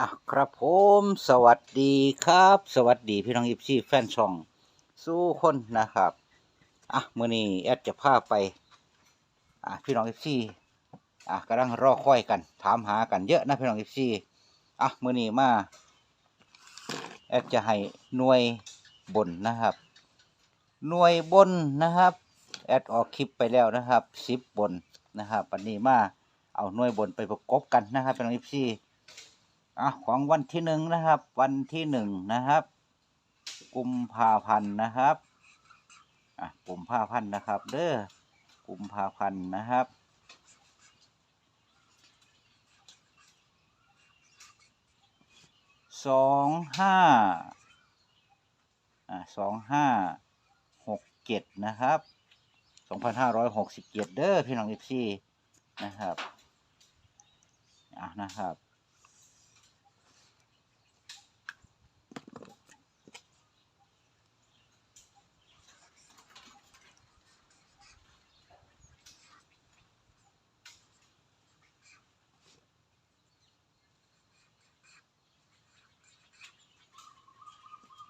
อะครับผมสวัสดีครับ สวัสดีพี่น้องอิฟซี่แฟนช่อง สู้คนนะครับ อะมื้อนี้แอดจะพาไป อะพี่น้องอิฟซี่อะกำลังรอคอยกัน ถามหากันเยอะนะพี่น้องอิฟซี่อะมื้อนี้มาแอดจะให้หน่วยบนนะครับ หน่วยบนนะครับ แอดออกคลิปไปแล้วนะครับสิบบนนะครับวันนี้มาเอาหน่วยบนไปประกบกันนะครับพี่น้องอิฟซี่ อะของวันที่หนึ่งนะครับ วันที่หนึ่งนะครับ กุมภาพันธ์นะครับอะกุมภาพันธ์นะครับ เด้อกุมภาพันธ์นะครับสองห้าอะสองห้าหกเจ็ดนะครับสองพันห้าร้อยหกสิบเจ็ดเด้อพี่น้องเอฟซีนะครับอะนะครับ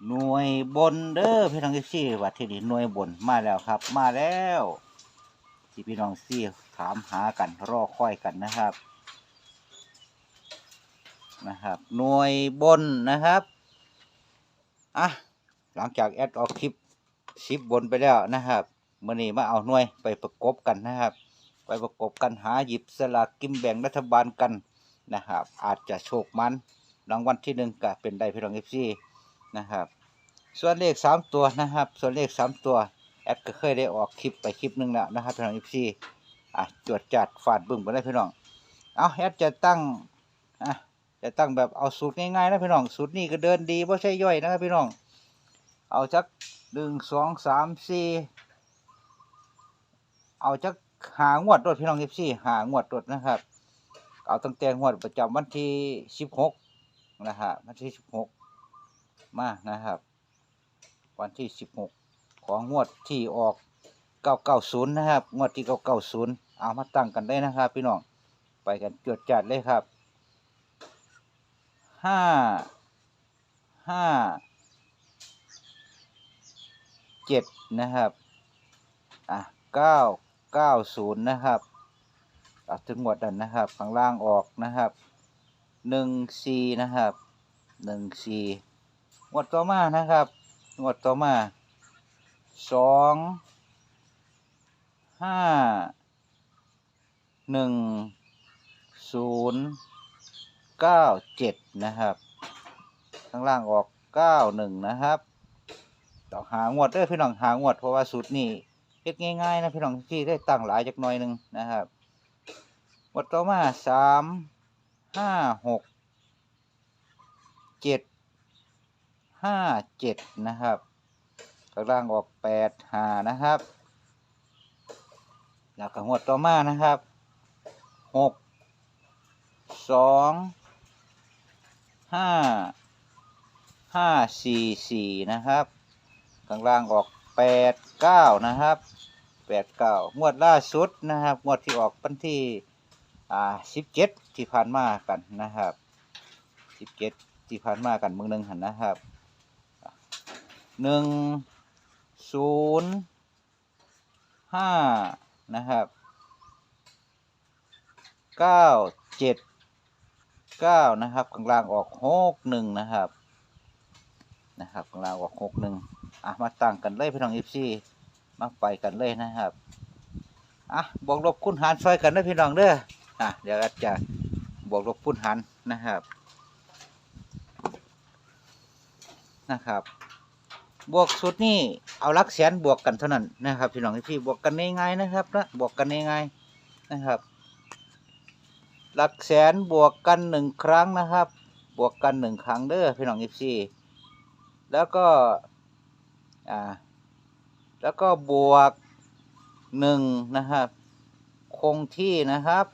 หน่วยบนเด้อพี่น้องซี่วัดที่นี่หน่วยบนมาแล้วครับ มาแล้ว ที่พี่น้องซี่ถามหากันรอคอยกันนะครับ นะครับ หน่วยบนนะครับอะหลังจากแอดออกคลิปชิปบนไปแล้วนะครับเมื่อนี้มาเอาหน่วยไปประกบกันนะครับ ไปประกบกันหาหยิบสลากกินแบ่งรัฐบาลกันนะครับ อาจจะโชคมันรางวัลที่หนึ่งก็เป็นได้พี่น้องเอฟซีนะครับ ส่วนเลขสามตัวนะครับ ส่วนเลขสามตัวแอดก็เคยได้ออกคลิปไปคลิปหนึ่งแล้วนะครับพี่น้องเอฟซีอะจวดจัดฟาดบึ้งไปได้พี่น้อง เอาแอดจะตั้งอะจะตั้งแบบเอาสูตรง่ายๆนะพี่น้องสูตรนี้ก็เดินดีไม่ใช่ย่อยนะครับพี่น้อง เอาจักหนึ่งสองสามสี่เอาจักหางวดรถพี่น้องเอฟซีหางวดรถนะครับ เอาตั้งแต่งวดประจำวันที่สิบหกนะฮะวันที่สิบหกมานะครับ วันที่สิบหกของงวดที่ออกเก้าเก้าศูนย์นะครับ งวดที่เก้าเก้าศูนย์เอามาตั้งกันได้นะครับ พี่น้อง ไปกันจดจัดเลยครับห้าห้าเจ็ดนะครับ อะเก้าเก้าศูนย์นะครับเอาถึงหมดนั้นนะครับ ข้างล่างออกนะครับหนึ่งสี่นะครับหนึ่งสี่งวดต่อมานะครับ งวดต่อมาสองห้าหนึ่งศูนย์เก้าเจ็ดนะครับ ข้างล่างออกเก้าหนึ่งนะครับต้องหางวดเด้อพี่น้องหางวดเพราะว่าสูตรนี้เฮ็ดง่ายๆนะพี่น้องที่ได้ตั้งหลายจักหน่อยหนึ่งนะครับงวดต่อมาสามห้าหกเจ็ด ห้าเจ็ดนะครับข้างล่างออกแปดหานะครับ แล้วก็งวดต่อมานะครับหกสองห้าห้าสี่สี่นะครับ ข้างล่างออกแปดเก้านะครับแปดเก้างวดล่าสุดนะครับ งวดที่ออกวันที่อ่าสิบเจ็ดที่ผ่านมากันนะครับสิบเจ็ดที่ผ่านมากันเมืองหนึ่งหันนะครับ หนึ่งศูนย์ห้านะครับเก้าเจ็ดเก้านะครับข้างล่างออกหกหนึ่งนะครับนะครับข้างล่างออกหกหนึ่งอะมาตั้งกันเลยพี่น้องอีฟซีมาไปกันเลยนะครับอะบวกลบคูณหารซอยกันนะพี่น้องเด้ออะเดี๋ยวอาจจะบวกลบคูณหารนะครับนะครับ บวกสุดนี่เอาลักแสนบวกกันเท่านั้นนะครับพี่น้องพี่บวกกันง่ายๆนะครับนะบวกกันง่ายๆนะครับหลักแสนบวกกันหนึ่งครั้งนะครับ บวกกันหนึ่งครั้งเด้อพี่น้องอีซีแล้วก็อ่าแล้วก็บวกหนึ่งนะครับ คงที่นะครับ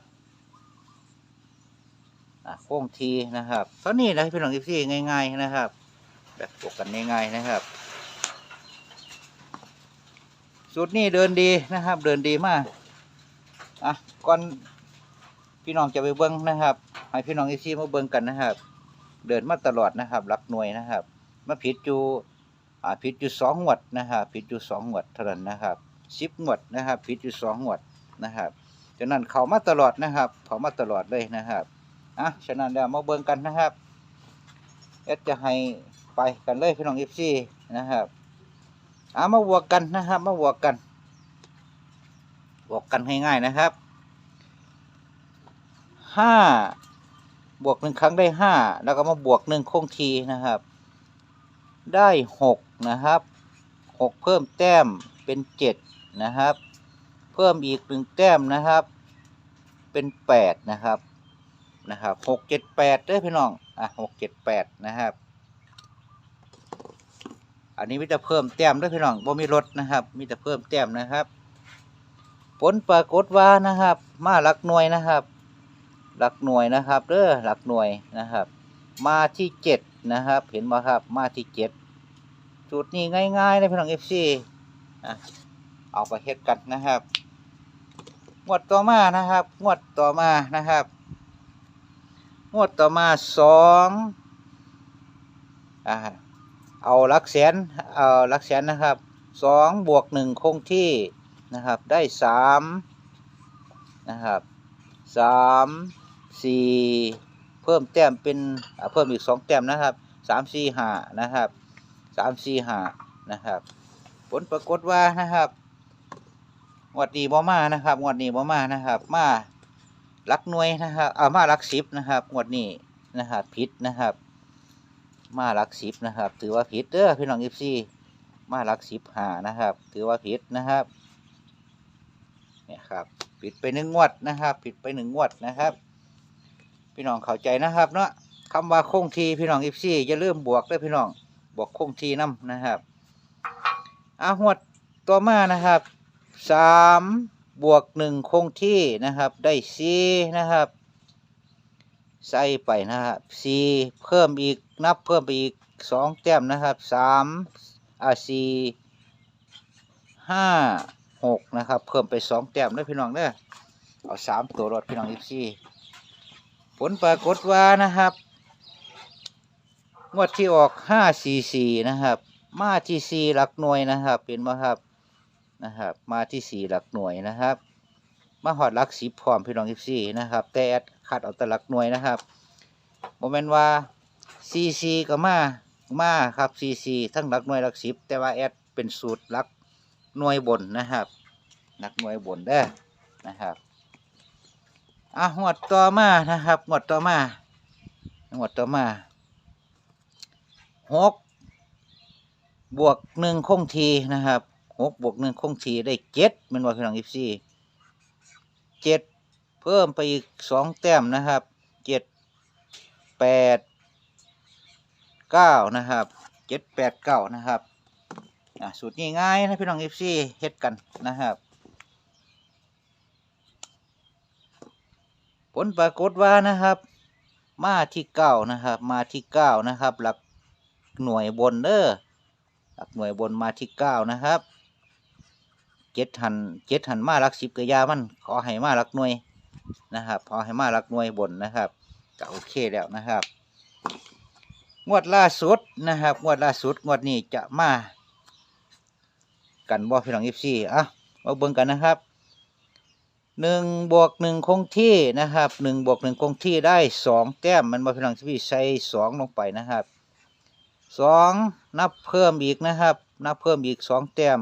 อะคงที่นะครับเท่านี้นะพี่น้องอีซีง่าย ๆนะครับแบบบวกกันง่ายๆนะครับ สูตรนี้เดินดีนะครับ เดินดีมากอะก่อนพี่น้องจะไปเบิ้งนะครับให้พี่น้องอีซี่มาเบิ้งกันนะครับ เดินมาตลอดนะครับหลักหน่วยนะครับมาผิดอยู่อ่าผิดอยู่สองงวดนะครับผิดอยู่สองงวดเท่านั้นนะครับสิบงวดนะครับผิดอยู่สองงวดนะครับฉะนั้นเขามาตลอดนะครับเขามาตลอดเลยนะครับอะฉะนั้นเดี๋ยวมาเบิ่งกันนะครับเอสจะให้ไปกันเลยพี่น้องเอฟซีนะครับ อะมาบวกกันนะครับ มาบวกกัน บวกกันง่ายๆนะครับห้าบวกหนึ่งครั้งได้ห้าแล้วก็มาบวกหนึ่งคงทีนะครับ ได้หกนะครับหกเพิ่มแต้มเป็นเจ็ดนะครับ เพิ่มอีกหนึ่งแต้มนะครับ เป็นแปดนะครับนะครับหกเจ็ดแปดเด้อพี่น้องอะหกเจ็ดแปดนะครับ อันนี้มิจะเพิ่มแต้มด้วยพี่น้องบ่มีลดนะครับมีแต่เพิ่มแต้มนะครับผลปรากฏว่านะครับ มาหลักหน่วยนะครับ หลักหน่วยนะครับเด้อหลักหน่วยนะครับ มาที่เจ็ดนะครับ เห็นไหมครับมาที่เจ็ดจุดนี้ง่ายๆเลยพี่น้องเอฟซีเอาไปเฮ็ดกันนะครับงวดต่อมานะครับงวดต่อมานะครับงวดต่อมาสองอ่า เอาลักแสนเอาลักแสนนะครับสองบวกหนึ่งคงที่นะครับได้สามนะครับสามสี่เพิ่มแต้มเป็นเพิ่มอีกสองแต้มนะครับสามสี่ห้านะครับสามสี่ห้านะครับ ผลปรากฏว่านะครับงวดนี้บ่มานะครับงวดนี้บ่มานะครับ มาลักหน่วยนะครับเอามาลักสิบนะครับงวดนี้นะครับผิดนะครับ มาลักสิบนะครับ ถือว่าผิดเด้อพี่น้องอีฟซีมาลักสิบหานะครับ ถือว่าผิดนะครับเนี่ยครับผิดไปหนึ่งงวดนะครับผิดไปหนึ่งงวดนะครับ พี่น้องเข้าใจนะครับ เนาะคำว่าคงทีพี่น้องอีฟซีอย่าลืมบวกเด้พี่น้องบวกคงทีน้ำนะครับอะงวดต่อมานะครับสามบวกหนึ่งคงที่นะครับ ได้สี่นะครับ ใส่ไปนะครับสี่เพิ่มอีกนับเพิ่มไปอีกสองแต้มนะครับสามอ่าสี่ห้าหกนะครับ เพิ่มไปสองแต้มด้วยพี่น้องเด้อเอาสามตัวรถพี่น้องอีกสี่ผลปรากฏว่านะครับงวดที่ออกห้าสี่สี่นะครับ มาที่สี่หลักหน่วยนะครับ เป็นไหมครับนะครับ มาที่สี่หลักหน่วยนะครับ มาหอดหลักสิบพร้อมพี่น้องอีกสี่นะครับ แต่แอด คัดเอาแต่หลักหน่วยนะครับโมเมนว่าซีซีก็มามาครับซีซีทั้งหลักหน่วยหลักสิบแต่ว่าแอดเป็นสูตรหลักหน่วยบนนะครับหลักหน่วยบนเด้อนะครับอะงวดต่อมานะครับงวดต่อมางวดต่อมาหกบวกหนึ่งคงทีนะครับหกบวกหนึ่งคงทีได้เจ็ดมันว่าพี่น้องอีซีเจ็ด เพิ่มไปอีกสองแต้มนะครับเจ็ดแปดเก้านะครับเจ็ดแปดเก้านะครับสูตรง่ายๆนะพี่น้องอีซีเฮ็ดกันนะครับผลปรากฏว่านะครับ มาที่เก้านะครับ มาที่เก้านะครับ หลักหน่วยบนเด้อหลักหน่วยบนมาที่เก้านะครับเจ็ดหันเจ็ดหันมาหลักสิบกระยามันขอให้มาหลักหน่วย นะครับขอให้มาหลักหน่วยบนนะครับก็โอเคแล้วนะครับ งวดล่าสุดนะครับ งวดล่าสุดงวดนี้จะมา กันบ่พี่น้องเอฟซีอะมาเบิ่งกันนะครับหนึ่งบวกหนึ่งคงที่นะครับหนึ่งบวกหนึ่งคงที่ได้สองแต้มมันบ่พี่น้องที่ใส่สองลงไปนะครับสองนับเพิ่มอีกนะครับ นับเพิ่มอีกสองแต้ม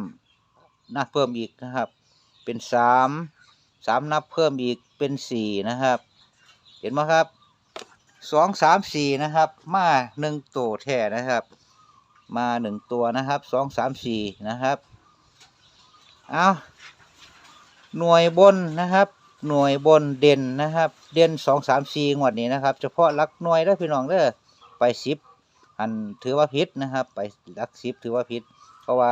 นับเพิ่มอีกนะครับ เป็นสาม สามนับเพิ่มอีกเป็นสี่นะครับ เห็นไหมครับสองสามสี่นะครับ มาหนึ่งตัวแท้นะครับ มาหนึ่งตัวนะครับสองสามสี่นะครับเอาหน่วยบนนะครับ หน่วยบนเด่นนะครับ เด่นสองสามสี่งวดนี้นะครับ เฉพาะลักหน่วยเด้พี่น้องเด้อไปสิบอันถือว่าผิดนะครับ ไปลักสิบถือว่าผิดเพราะว่า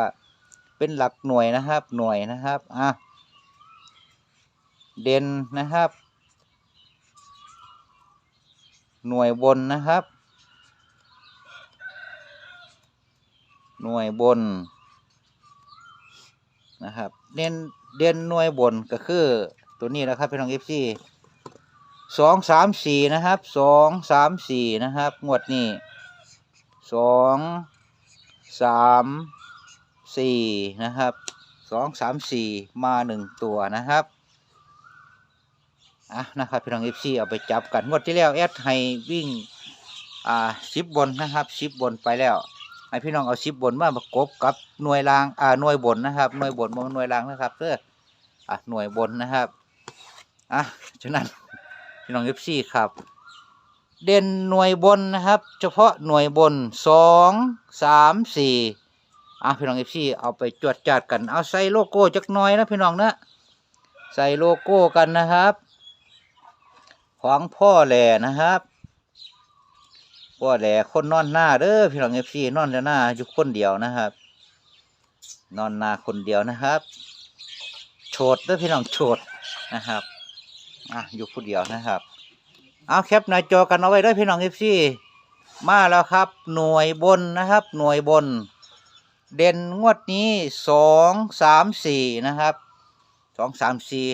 เป็นหลักหน่วยนะครับ หน่วยนะครับอะ เด่นนะครับ หน่วยบนนะครับ หน่วยบนนะครับเด่นเด่นหน่วยบนก็คือตัวนี้นะครับพี่น้องเอฟซีสองสามสี่นะครับสองสามสี่นะครับงวดนี้สองสามสี่นะครับสองสามสี่มาหนึ่งตัวนะครับ อะนะครับพี่น้องเอฟซีเอาไปจับกันงวดที่แล้วแอดให้วิ่งอ่าสิบบนนะครับสิบบนไปแล้วให้พี่น้องเอาสิบบนมาประกบกับหน่วยรางอ่าหน่วยบนนะครับหน่วยบนบนหน่วยรางนะครับเพื่ออะหน่วยบนนะครับอะฉะนั้นพี่น้องเอฟซีครับ เด่นหน่วยบนนะครับ เฉพาะหน่วยบนสองสามสี่อะพี่น้องเอฟซีเอาไปจวดจัดกันเอาใส่โลโก้จักหน่อยนะพี่น้องนะใส่โลโก้กันนะครับ ของพ่อแหล่นะครับพ่อแหล่คนนอนหน้าเด้อพี่น้องเอฟซีนอนหน้าอยู่คนเดียวนะครับ นอนหน้าคนเดียวนะครับโฉดเด้อพี่น้องโฉดนะครับอะอยู่ผู้เดียวนะครับ เอาแคปหน้าจอกันเอาไว้ด้วยพี่น้องเอฟซีมาแล้วครับ หน่วยบนนะครับ หน่วยบน เด่นงวดนี้สองสามสี่นะครับสองสามสี่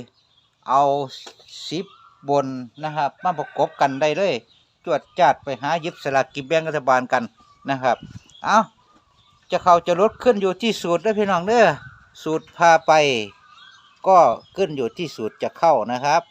เอาสิบ บนนะครับ มาประกบกันได้เลยจวดจัดไปหายิบสลากกินแบ่งรัฐบาลกันนะครับ เอาจะเข้าจะลดขึ้นอยู่ที่สูตรด้วยพี่น้องเด้อสูตรพาไป ก็ขึ้นอยู่ที่สูตรจะเข้านะครับ